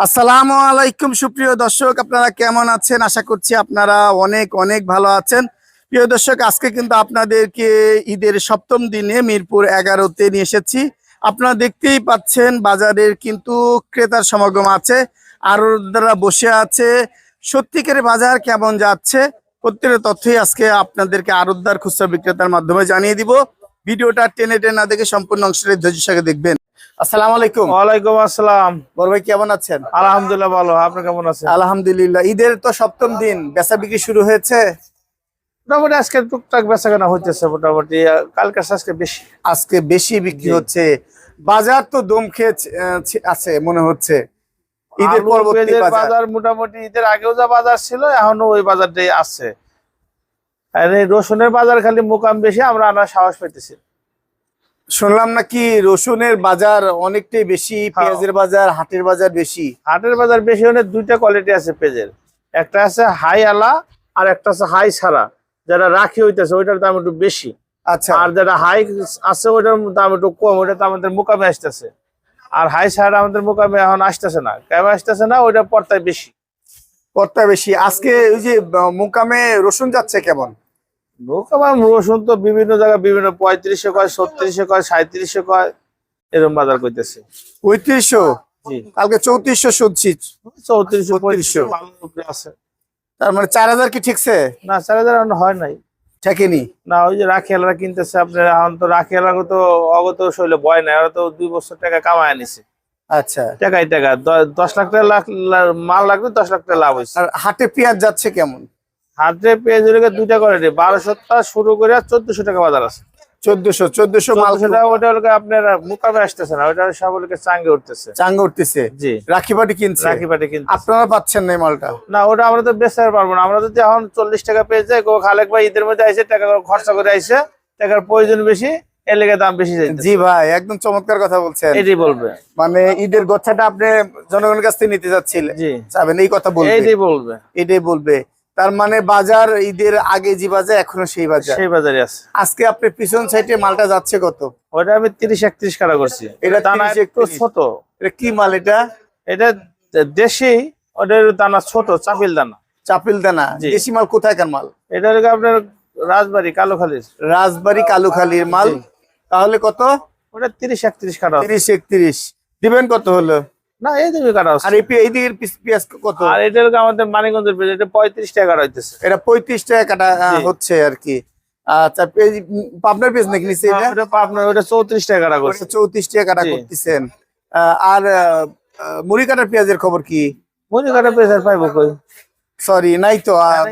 আসসালামু আলাইকুম, সুপ্রিয় দর্শক, আপনারা কেমন আছেন? আশা করছি আপনারা অনেক অনেক ভালো আছেন। প্রিয় দর্শক, আজকে কিন্তু আপনাদেরকে ঈদের সপ্তম দিনে মিরপুর এগারোতে নিয়ে এসেছি। আপনারা দেখতেই পাচ্ছেন, বাজারের কিন্তু ক্রেতার সমাগম আছে। আর যারা বসে আছে। সত্যিকারের বাজার কেমন যাচ্ছে? প্রত্যেকের তথ্যই আজকে আপনাদেরকে আরোদ্দার খুচরা বিক্রেতার মাধ্যমে জানিয়ে দিব। ভিডিওটা টেনে টেনে না দেখে সম্পূর্ণ অংশের ধৈর্য সঙ্গে দেখবেন। আসসালামু আলাইকুম। ওয়ালাইকুম আসসালাম। বড় ভাই কেমন আছেন? আলহামদুলিল্লাহ ভালো আপনি কেমন আছেন? আলহামদুলিল্লাহ ঈদের তো সপ্তম দিন বেচা বিক্রি শুরু হয়েছে? মোটামুটি আজকে টুকটাক বেচা কেনা হইতেছে মোটামুটি কালকে আজকে বেশি। আজকে বেশি বিক্রি হচ্ছে। বাজার তো দম খেয়ে আছে মনে হচ্ছে। ঈদের পরবর্তী বাজার। বাজার মোটামুটি ঈদের আগেও যা বাজার ছিল এখনও ওই বাজারটাই আছে। আর এই রসুনের বাজার খালি মোকাম বেশি আমরা আনার সাহস পেতেছি শুনলাম নাকি রসুনের বাজার অনেকটাই বেশি হ্যাঁ। পেঁয়াজের বাজার হাটের বাজার বেশি? হাটের বাজার বেশি হলে দুইটা কোয়ালিটি আছে পেঁয়াজের। একটা আছে হাই আলা আর একটা আছে হাই ছাড়া। যারা রাখি হইতেছে ওইটার দাম একটু বেশি। আচ্ছা। আর যেটা হাই আছে ওইটার দাম একটু কম ওইটা তো আমাদের মোকামে আসতেছে। আর হাই ছাড়া আমাদের মোকামে এখন আসতেছে না। কেমন আসতেছে না? ওইটা পর্তায় বেশি। কর্তা বেশি। আজকে ওই যে মোকামে রসুন যাচ্ছে কেমন? মোকামে রসুন তো বিভিন্ন জায়গায় বিভিন্ন পঁয়ত্রিশে কয় ছত্রিশে কয় সাঁত্রিশে কয় এরকম বাজার করতেছে। পঁয়ত্রিশশো? কালকে চৌত্রিশশো শুনছি। চৌত্রিশশো 3200 পঁয়ত্রিশশো। আছে। তার মানে চার হাজার কি ঠিকছে? না চার হাজার হয় নাই। ঠেকেনি। না ওই যে রাখিয়ালরা কিনতেছে আপনার এখন তো রাখিয়ালরা তো অগত শৈলে বয় না ওরা তো দুই বছর টাকা কামায় আনিছে আচ্ছা। টাকাই টাকা। দশ লাখ টাকা লাখ মাল লাগবে দশ লাখ টাকা লাভ হয়েছে আর হাটে পেঁয়াজ যাচ্ছে কেমন? হাতে পেঁয়াজ রেখে দুইটা করে রে বারোশো শুরু করে চোদ্দশো টাকা বাজার আছে। চোদ্দশো চোদ্দশো ওটা হলো আপনার মুকামে আসতেছে না ওটা সব হলো চাঙ্গে উঠতেছে। চাঙ্গা উঠতেছে? জি। রাখি পাটি কিনছে? রাখি পাটি আপনারা পাচ্ছেন না মালটা? না ওটা আমরা তো বেচতে পারব না। আমরা যদি এখন চল্লিশ টাকা পেয়ে যাই খালেক ভাই ঈদের মধ্যে আইসে টাকা খরচা করে আইসে টাকার প্রয়োজন বেশি এর লেগে দাম বেশি জি ভাই একদম চমৎকার কথা বলছেন। এটাই বলবে। মানে ঈদের গচ্ছাটা আপনি জনগণের কাছ থেকে নিতে জি। চাবেন এই কথা বলবে। এইটাই বলবে। এটাই বলবে। তার মানে বাজার ঈদের আগে যে বাজার এখনও সেই বাজার। সেই বাজারে আছে। আজকে আপনি পিছন সাইডে মালটা যাচ্ছে কত? ওটা আমি তিরিশ একত্রিশ কাটা করছি। এটা 30, একটু ছোট। এটা কি মাল এটা? এটা দেশি ওটার দানা ছোট চাপিল দানা। চাপিল দানা। দেশি মাল কোথায়কার মাল? এটা আপনার রাজবাড়ি কালোখালির। রাজবাড়ি কালুখালির মাল। তাহলে কত? ওটা তিরিশ একত্রিশ কাটা। তিরিশ একত্রিশ। দিবেন কত হলো? না এই দিকে কাটা আর এই এই দিকের পেঁয়াজ কত? আর এটা হলো আমাদের মানিকগঞ্জের পেঁয়াজ এটা পঁয়ত্রিশ টাকা কাটা হইতেছে। এটা পঁয়ত্রিশ টাকা কাটা হচ্ছে আর কি। আচ্ছা পেঁয়াজ- পাবনার নাকি এটা? ওটা চৌত্রিশ টাকা কাটা করছে। চৌত্রিশ টাকা কাটা। করতেছেন। আর মুড়ি কাটার পেঁয়াজের খবর কি? পেঁয়াজ আর পাইবো কই? সরি নাই তো মুড়ি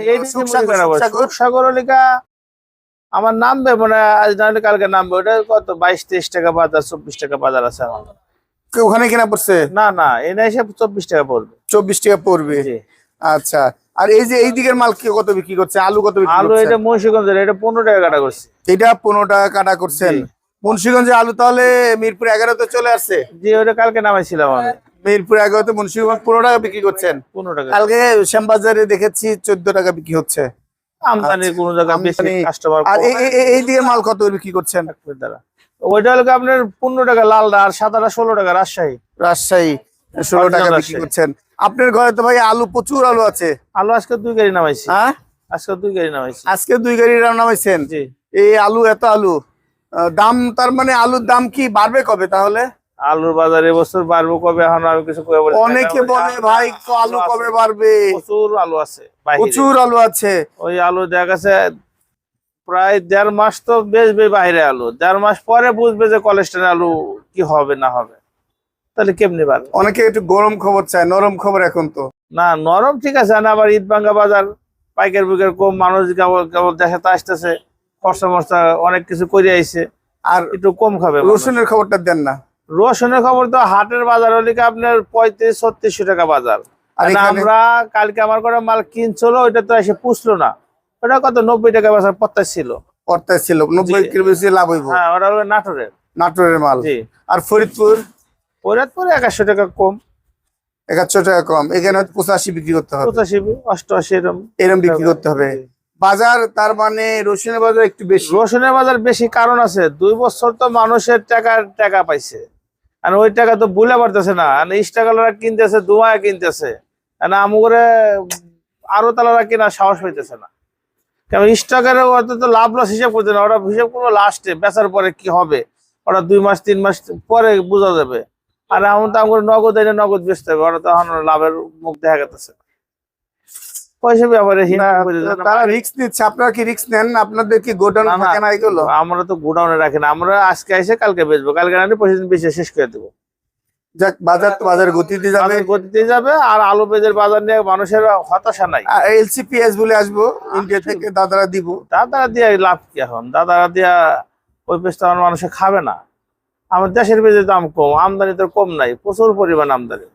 আমার নামবে মানে আজ নাহলে কালকে নামবে ওটা কত? বাইশ তেইশ টাকা বাজার চব্বিশ টাকা বাজার আছে আমার। ওখানে কিনা পড়ছে? না না এনে এসে চব্বিশ টাকা পড়বে। চব্বিশ টাকা পড়বে? আচ্ছা আর এই যে এই দিকের মাল কি কত বিক্রি করছে? আলু কত আলু এটা মুন্সিগঞ্জের এটা পনেরো টাকা কাটা করছে। এটা পনেরো টাকা কাটা করছেন। জি। মুন্সিগঞ্জের আলু তাহলে মিরপুর এগারোতে চলে আসছে? যে ওটা কালকে নামাইছিলাম আমি। মিরপুর এগারোতে মুন্সিগঞ্জ পনেরো টাকা বিক্রি করছেন? পনেরো টাকা। কালকে শ্যামবাজারে দেখেছি চোদ্দ টাকা বিক্রি হচ্ছে। আমদানি কোন জায়গায় কাস্টমার আর এই দিকের মাল কত বিক্রি করছেন? দ্বারা ওইটা হলো আপনার পনেরো টাকা লালটা আর সাদাটা ষোলো টাকা রাজশাহী। রাজশাহী ষোলো টাকা বিক্রি করছেন। আপনার ঘরে তো ভাই আলু প্রচুর আলু আছে। আলু আজকে দুই গাড়ি নামাইছি। হ্যাঁ? আজকে দুই গাড়ি নামাইছি। আজকে দুই গাড়ি জি। এই আলু এত আলু। দাম তার মানে আলুর দাম কি বাড়বে কবে তাহলে? আলুর বাজার এবছর বাড়বো কবে? এখন আমি কিছু অনেকে বলে ভাই আলু কবে বাড়বে? প্রচুর আলু আছে। প্রচুর আলু আছে। ওই আলু দেখা গেছে প্রায় দেড় মাস তো বেচবে বাইরে আলু। দেড় মাস পরে বুঝবে যে কোলেস্ট্রল আলু কি হবে না হবে। তাহলে কেমনি বাড়বে অনেকে একটু গরম খবর চায় নরম খবর এখন তো। না নরম ঠিক আছে না আবার ঈদ ভাঙ্গা বাজার পাইকার বিকের কম মানুষ কেবল কেবল দেখাতে আসতেছে খরচা মরচা অনেক কিছু করে আইছে। আর একটু কম খাবে রসুনের খবরটা দেন না। রসুনের খবর তো হাটের বাজার হলে কি আপনার পঁয়ত্রিশ ছত্রিশশো টাকা বাজার। আমরা কালকে আমার করে মাল কিনছিল ওইটা তো এসে পুষলো না। ওটা কত? নব্বই টাকা বাজার পত্তা ছিল। পর্তায় ছিল। নব্বই কিলো বেশি লাভ হইব। হ্যাঁ ওটা হলো নাটোরের। নাটোরের মাল। আর ফরিদপুর? ফরিদপুরে একাশশো টাকা কম। একাত্তর টাকা কম। এখানে পঁচাশি বিক্রি করতে হবে। পঁচাশি অষ্টআশি এরকম এরকম বিক্রি করতে হবে। বাজার তার মানে রসুনের বাজার একটু বেশি। রসুনের বাজার বেশি কারণ আছে। দুই বছর তো মানুষের টাকা টাকা পাইছে। আর ওই টাকা তো বুলে পারতেছে না। আর ইস্টাকালারা কিনতেছে দুমায়া কিনতেছে। আর আমগরে আরও তালারা কিনা সাহস হইতেছে না। কারণ স্টকের অত তো লাভ লস হিসাব করছে না ওরা হিসাব করব লাস্টে বেচার পরে কি হবে? ওরা দুই মাস তিন মাস পরে বোঝা যাবে। আর এমন তো আমার নগদ এনে নগদ বেচতে হবে ওরা তো এখন লাভের মুখ দেখা গেছে পয়সা ব্যাপারে হিসাব না, করে দেয় না। তারা রিস্ক নিচ্ছে আপনারা কি রিস্ক নেন আপনাদের কি গোডাউন না, না। থাকে না এগুলো? আমরা তো গোডাউনে রাখি না আমরা আজকে এসে কালকে বেচবো কালকে না পয়সা দিন বেচে শেষ করে দেবো। যাক বাজার তো বাজার গতিতে যাবে। গতিতে যাবে আর আলু পেঁয়াজের বাজার নিয়ে মানুষের হতাশা নাই। এলসিপিএস বলে আসব ইন্ডিয়া থেকে দাদারা দিব। দাদারা দিয়ে লাভ কি এখন? দাদারা দিয়া ওই পেঁচটা আমার মানুষে খাবে না। আমার দেশের পেঁচের দাম কম আমদানি তো কম নাই প্রচুর পরিমাণ আমদানি।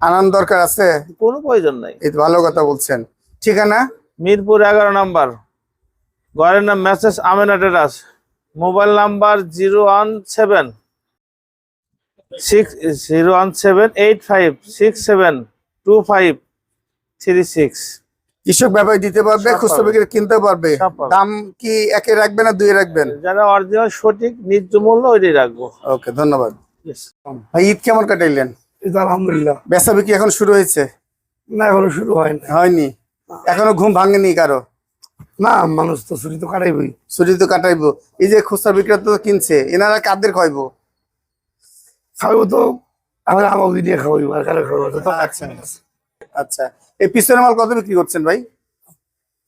আনন্দ দরকার আছে? কোনো প্রয়োজন নাই। এই ভালো কথা বলছেন। ঠিকানা? মিরপুর এগারো নাম্বার। ঘরের নাম message Amena terrace mobile number zero one seven. Six zero one seven eight five six seven two five three six কৃষক ব্যাপারে দিতে পারবে খুচরো বিক্রি কিনতে পারবে। দাম কি একে রাখবেন না দুই রাখবেন? যারা অরিজিনাল সঠিক ন্যায্য মূল্য ওইটাই রাখব। ওকে ধন্যবাদ। ভাই ঈদ কেমন কাটাইলেন? তো আলহামদুলিল্লাহ। বেচা বিক্রি এখন শুরু হয়েছে? না এখনও শুরু হয় না। হয়নি এখনও ঘুম ভাঙেনি কারও? না মানুষ তো ছুটি তো কাটাইবই। ছুটি তো কাটাইবো। এই যে খুচরা বিক্রেতা তো কিনছে এনারা কাদের খাইবো খাওয়াবো তো আমরা আমাকে দিয়ে খাওয়াই আর কারও খাওয়াবো তো আচ্ছা আচ্ছা। এই পিছনের মাল কত বিক্রি করছেন ভাই?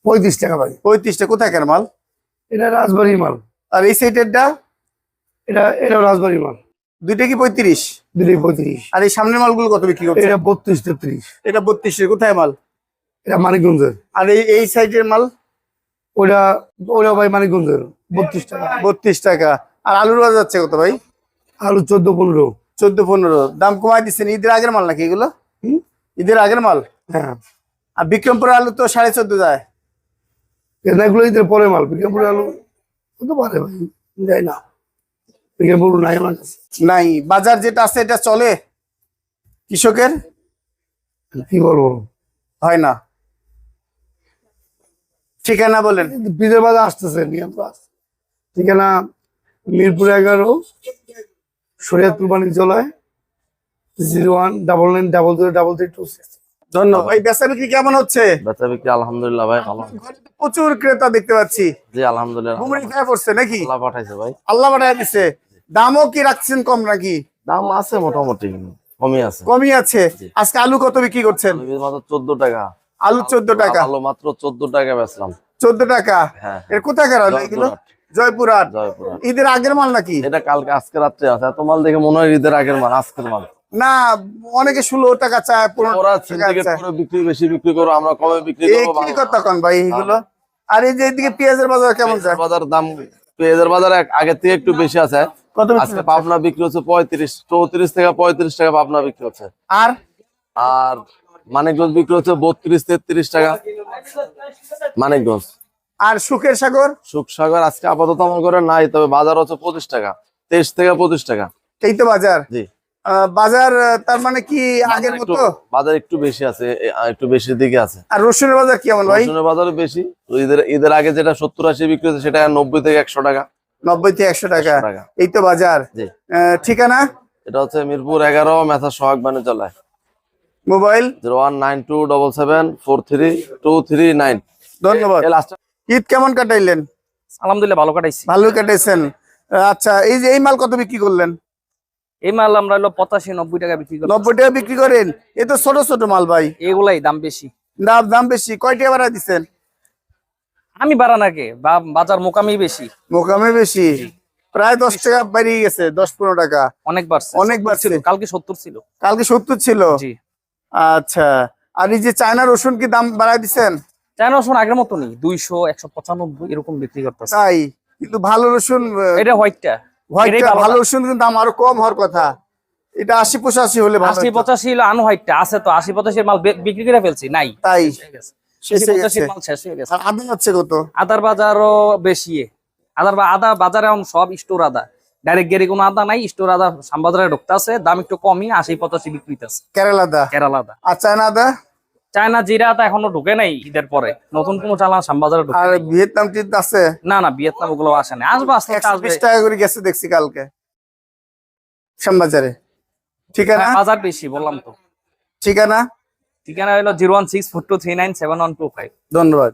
পঁয়ত্রিশ টাকা ভাই। পঁয়ত্রিশটা কোথায় কেন মাল? এটা রাজবাড়ির মাল। আর এই সাইডেরটা? এটা এটা রাজবাড়ির মাল। দুইটা কি পঁয়ত্রিশ? দুটোই পঁয়ত্রিশ। আর এই সামনের মালগুলো কত বিক্রি করছেন? এটা বত্রিশ তেত্রিশ। এটা বত্রিশের কোথায় মাল? এটা মানিকগঞ্জের। আর এই এই সাইডের মাল? ওটা ওটা ভাই মানিকগঞ্জের। বত্রিশ টাকা। বত্রিশ টাকা। আর আলুর বাজার যাচ্ছে কত ভাই? আলু চোদ্দ পনেরো। চোদ্দ পনেরো। দাম কমাই দিচ্ছেন। ঈদের আগের মাল নাকি এগুলো? ঈদের আগের মাল? হ্যাঁ। আর বিক্রমপুর আলু তো সাড়ে চোদ্দ যায়। এগুলো ঈদের পরে মাল। বিক্রমপুর আলু হতে পারে ভাই যাই না। বিক্রমপুর নাই আমার কাছে। নাই। বাজার যেটা আছে এটা চলে? কৃষকের? কি বলব? হয় না। ঠিকানা বলেন। বিজয় বাজার আসতেছে ঠিকানা মিরপুর এগারো Shariatpur বাণিজ্যালয় zero one double nine double zero double three two six. ধন্যবাদ। এই বেচা বিক্রি কেমন হচ্ছে? বেচা বিক্রি আলহামদুলিল্লাহ ভাই ভালো। প্রচুর ক্রেতা দেখতে পাচ্ছি। জি আলহামদুলিল্লাহ। ঘুমড়ি খায় পড়ছে নাকি? আল্লাহ পাঠাইছে ভাই। আল্লাহ বাড়ায় দিছে। দামও কি রাখছেন কম নাকি? দাম আছে মোটামুটি কমই আছে। কমই আছে। আজকে আলু কত বিক্রি করছেন? মাত্র চোদ্দ টাকা। আলু চোদ্দ টাকা। আলু মাত্র চোদ্দ টাকা বেচলাম। চোদ্দ টাকা? হ্যাঁ। এর কোথাকার আলু এগুলো? জয়পুরহাট, ঈদের আগের মাল নাকি? এটা কালকে আজকে রাত্রে আছে। এত মাল দেখে মনে হয় ঈদের আগের মাল আজকের মাল। না অনেকে ষোলো টাকা চায় বিক্রি বেশি বিক্রি করো আমরা কমে বিক্রি এই কথা কন ভাই এইগুলো আর এই যে এদিকে পেঁয়াজের বাজার কেমন যায়? বাজার দাম পেঁয়াজের বাজার থেকে একটু বেশি আছে। কত আজকে? পাবনা বিক্রি হচ্ছে পঁয়ত্রিশ চৌত্রিশ থেকে পঁয়ত্রিশ টাকা পাবনা বিক্রি হচ্ছে। আর? আর মানিকগঞ্জ বিক্রি হচ্ছে বত্রিশ তেত্রিশ টাকা। মানিকগঞ্জ। আর সুখের সাগর? সুখ সাগর আজকে আপাতত আমার ঘরে নাই তবে বাজার হচ্ছে পঁচিশ টাকা। তেইশ থেকে পঁচিশ টাকা। এই তো বাজার? জি। বাজার তার মানে কি আগের মতো? বাজার একটু বেশি আছে একটু বেশি দিকে আছে। আর রসুনের বাজার কেমন ভাই? রসুনের বাজারও বেশি। ঈদের ঈদের আগে যেটা সত্তর আশি বিক্রি হচ্ছে সেটা নব্বই থেকে একশো টাকা। নব্বই থেকে একশো টাকা। এই তো বাজার। ঠিকানা? এটা হচ্ছে মিরপুর এগারো মেথা Sohag বাণিজ্যালয়। Mobile? Zero one nine two double seven four three two three nine. ধন্যবাদ। ঈদ কেমন কাটাইলেন? আলহামদুলিল্লাহ ভালো কাটাইছি। ভালো কাটাইছেন। আচ্ছা এই যে এই মাল কত বিক্রি করলেন? এই মাল আমরা হলো পঁচাশি নব্বই টাকা বিক্রি করি। নব্বই টাকা বিক্রি করেন? এ তো ছোট ছোট মাল ভাই। এগুলাই দাম বেশি। দাম দাম বেশি। কয় টাকা বাড়া দিচ্ছেন আমি বাড়া নাকি বাজার মোকামি বেশি। মোকামি বেশি। প্রায় দশ টাকা বেরিয়ে গেছে দশ পনেরো টাকা। অনেক বাড়ছে। অনেক 70 বাড়ছে। ছিল কালকে সত্তর ছিল। কালকে সত্তর ছিল? জি। আচ্ছা। আর এই যে চায়না রসুন কি দাম বাড়ায় দিচ্ছেন চায়না রসুন আগের মতো নেই। দুইশো একশো পঁচানব্বই এরকম বিক্রি করতেছে। তাই? কিন্তু ভালো রসুন এটা হোয়াইটটা। হোয়াইটটা ভালো রসুন কিন্তু দাম আরও কম হওয়ার কথা। এটা আশি পঁচাশি হলে আশি পঁচাশি হলো আন হোয়াইটটা আছে তো আশি পঁচাশির মাল বিক্রি করে ফেলছি নাই। তাই? আদা যাচ্ছে কত? আদার বাজারও বেশি। আদার আদা বাজারে এখন সব স্টোর আদা। ডাইরেক্ট গেরি কোনো আদা নাই স্টোর আদা শ্যামবাজারে ঢুকতে আছে দাম একটু কমই আশি পঁচাশি বিক্রিতে কেরালা আদা। কেরালা আদা। আর চায়না আদা? চায়না জিরা তো এখনও ঢুকে নাই ঈদের পরে। নতুন কোন চালান আসাম ঢুকে আর ভিয়েতনাম টিত আছে? না না ভিয়েতনাম ওগুলো আসে না আসবে আসবে। বিশ টাকা করে গেছে দেখছি কালকে। শ্যামবাজারে। ঠিকানা? হ্যাঁ, বাজার বেশি বললাম তো। ঠিকানা? ঠিকানা হলো zero one six four two three nine seven one two five. ধন্যবাদ।